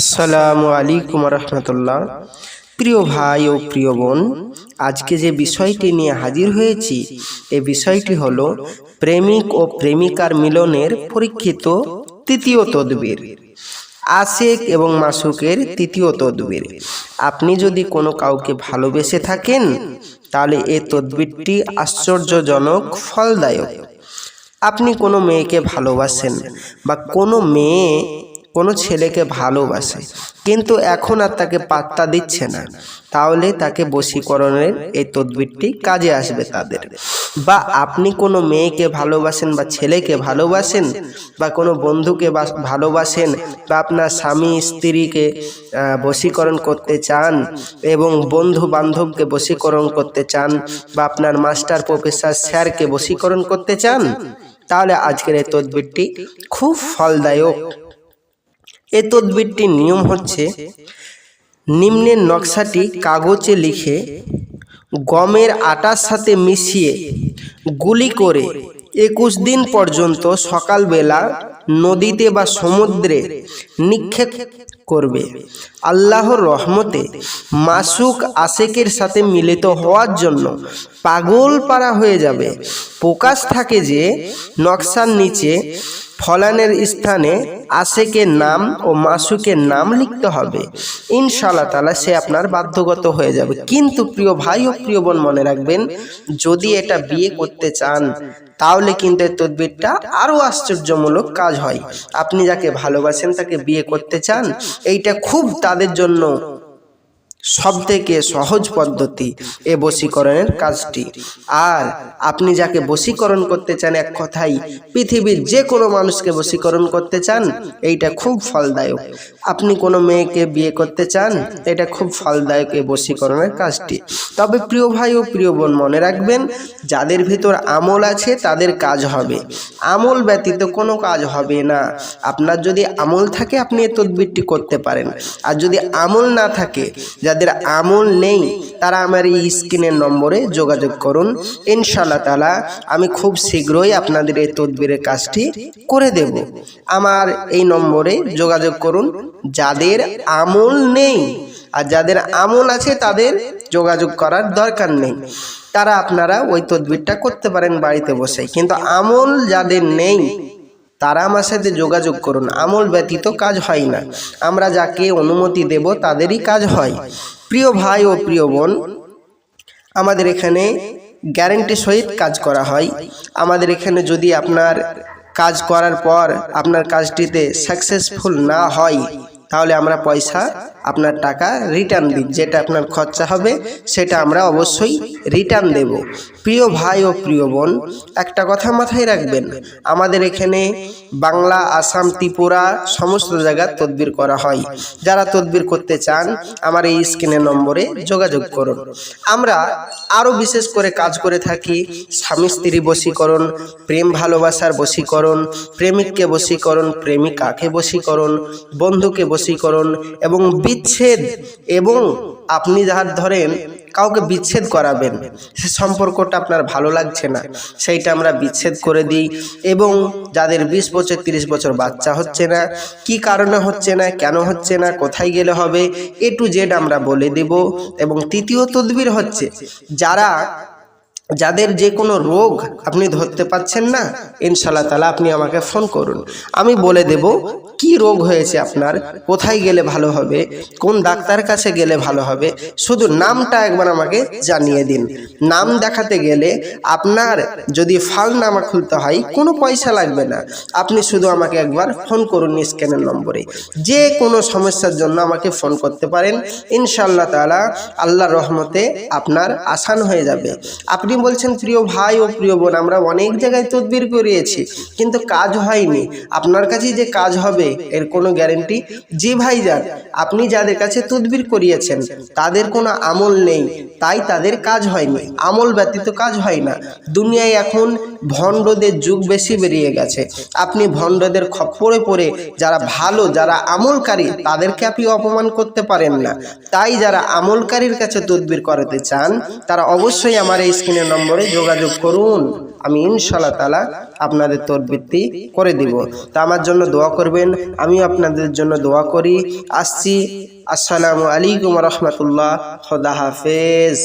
আসসালামু আলাইকুম রহমতুল্লাহ। প্রিয় ভাই ও প্রিয় বোন, আজকে যে বিষয়টি নিয়ে হাজির হয়েছি এই বিষয়টি হলো প্রেমিক ও প্রেমিকার মিলনের পরীক্ষিত তৃতীয় তদবির, আশেক এবং মাসুকের তৃতীয় তদবির। আপনি যদি কোনো কাউকে ভালোবেসে থাকেন, তাহলে এই তদবিরটি আশ্চর্যজনক, ফলদায়ক। আপনি কোনো মেয়েকে ভালোবাসেন বা কোনো মেয়ে কোনো ছেলেকে ভালোবাসে, কিন্তু এখন আর তাকে পাত্তা দিচ্ছে না। তাহলে তাকে বশীকরণের এই তদবিরটি কাজে আসবে তাদের। বা আপনি কোনো মেয়েকে ভালোবাসেন বা ছেলেকে ভালোবাসেন বা কোনো বন্ধুকে বাস- ভালোবাসেন বা আপনার স্বামী স্ত্রীকে বশীকরণ করতে চান এবং বন্ধু বান্ধবকে বশীকরণ করতে চান বা আপনার মাস্টার প্রফেসর স্যারকে বশীকরণ করতে চান, তাহলে আজকের এই তদবিরটি খুব ফলদায়ক এই তদবিরটির নিয়ম হচ্ছে, নিম্নের নকশাটি কাগজে লিখে গমের আটার সাথে মিশিয়ে গুলি করে একুশ দিন পর্যন্ত সকালবেলা নদীতে বা সমুদ্রে নিক্ষেপ করবে। আল্লাহর রহমতে মাসুক আশেকের সাথে মিলিত হওয়ার জন্য পাগল পারা হয়ে যাবে। প্রকাশ থাকে যে নকশার নিচে ফলানের স্থানে আশেকের নাম ও মাসুকের নাম লিখতে হবে। ইনশাল্লাহ তালা সে আপনার বাধ্যগত হয়ে যাবে। কিন্তু প্রিয় ভাই ও প্রিয় বোন মনে রাখবেন, যদি এটা বিয়ে করতে চান, তাহলে কিন্তু এই তদবিরটা আরও আশ্চর্যমূলক কাজ হয়। আপনি যাকে ভালোবাসেন তাকে বিয়ে করতে চান, এইটা খুব তাদের জন্য সব থেকে সহজ পদ্ধতি এ বশীকরণের কাজটি। আর আপনি যাকে বশীকরণ করতে চান এক কথাই, পৃথিবীর যে কোনো মানুষকে বশীকরণ করতে চান, এইটা খুব ফলদায়ক। আপনি কোনো মেয়েকে বিয়ে করতে চান, এটা খুব ফলদায়ক এই বশীকরণের কাজটি। তবে প্রিয় ভাই ও প্রিয় বোন, মনে রাখবেন, যাদের ভিতর আমল আছে, তাদের কাজ হবে। আমল ব্যতীত কোনো কাজ হবে না। আপনার যদি আমল থাকে, আপনি এই তদবিরটি করতে পারেন। আর যদি আমল না থাকে যাদের আমল নেই, তারা আমার এই স্ক্রিনের নম্বরে যোগাযোগ করুন। ইনশাল্লাহ তালা আমি খুব শীঘ্রই আপনাদের এই তদবিরের কাজটি করে দেব। আমার এই নম্বরে যোগাযোগ করুন। যাদের আমল নেই আর যাদের আমল আছে, তাদের যোগাযোগ করার দরকার নেই। তারা আপনারা ওই তদবিরটা করতে পারেন বাড়িতে বসে। কিন্তু আমল যাদের নেই তারা আমার সাথে যোগাযোগ করুন। আমল ব্যতীত কাজ হয় না। আমরা যাকে অনুমতি দেব, তাদেরই কাজ হয়। প্রিয় ভাই ও প্রিয় বোন, আমাদের এখানে গ্যারেন্টি সহিত কাজ করা হয়। আমাদের এখানে যদি আপনার কাজ করার পর আপনার কাজটিতে সাকসেসফুল না হয় তাহলে আমরা পয়সা আপনার টাকা রিটার্ন দিই। যেটা আপনার খরচা হবে, সেটা আমরা অবশ্যই রিটার্ন দেব। প্রিয় ভাই ও প্রিয় বোন, একটা কথা মাথায় রাখবেন। আমাদের এখানে বাংলা, আসাম, ত্রিপুরা সমস্ত জায়গার তদবির করা হয়। যারা তদবির করতে চান, আমার এই স্ক্রিনের নম্বরে যোগাযোগ করুন। আমরা আরও বিশেষ করে কাজ করে থাকি। স্বামী স্ত্রী বশীকরণ, প্রেম ভালোবাসার বশীকরণ, প্রেমিককে বশীকরণ, প্রেমিকাকে বশীকরণ, বন্ধুকে বশীকরণ এবং বিচ্ছেদ এবং আপনি যার ধরেন কাউকে বিচ্ছেদ করাবেন, সে সম্পর্কটা আপনার ভালো লাগছে না, সেইটা আমরা বিচ্ছেদ করে দিই এবং যাদের বিশ বছর, তিরিশ বছর বাচ্চা হচ্ছে না, কি কারণে হচ্ছে না, কেন হচ্ছে না, কোথায় গেলে হবে, এ টু জেড আমরা বলে দেব এবং তৃতীয় তদবির হচ্ছে যারা, যাদের যে কোনো রোগ আপনি ধরতে পাচ্ছেন না ইনশাল্লাহ তালা আপনি আমাকে ফোন করুন। আমি বলে দেব কি রোগ হয়েছে আপনার? কোথায় গেলে ভালো হবে? কোন ডাক্তার কাছে গেলে ভালো হবে? শুধু নামটা একবার আমাকে জানিয়ে দিন। নাম দেখাতে গেলে আপনার যদি ফালনামা খুলতে হয়, কোনো পয়সা লাগবে না। আপনি শুধু আমাকে একবার ফোন করুন স্ক্যানের নম্বরে। যে কোনো সমস্যার জন্য আমাকে ফোন করতে পারেন। ইনশাল্লাহ তালা আল্লাহ রহমতে আপনার আসান হয়ে যাবে। আপনি বলছেন, প্রিয় ভাই ও প্রিয় বোন, আমরা অনেক জায়গায় তদবির করিয়েছি, কিন্তু কাজ হয়নি। আপনার কাছেই যে কাজ হবে এর কোনো গ্যারেন্টি জি ভাই যান, আপনি যাদের কাছে তদবির করিয়েছেন, তাদের কোনো আমল নেই, তাই তাদের কাজ হয়নি, আমল ব্যতীত কাজ হয় না। দুনিয়ায় এখন ভণ্ডদের যুগ বেশি বেরিয়ে গেছে। আপনি ভণ্ডদের খপ্পরে পড়ে যারা ভালো, যারা আমলকারী, তাদেরকে আপনি অপমান করতে পারেন না। তাই যারা আমলকারীর কাছে তদবির করাতে চান, তারা অবশ্যই আমার এই স্ক্রিনের নম্বরে যোগাযোগ করুন। আমি ইনশাল্লাহ তালা আপনাদের তরবৃত্তি করে দিব। তা আমার জন্য দোয়া করবেন আমি আপনাদের জন্য দোয়া করি। আসছি। আসসালামু আলাইকুম রহমতুল্লাহ। খোদা হাফেজ।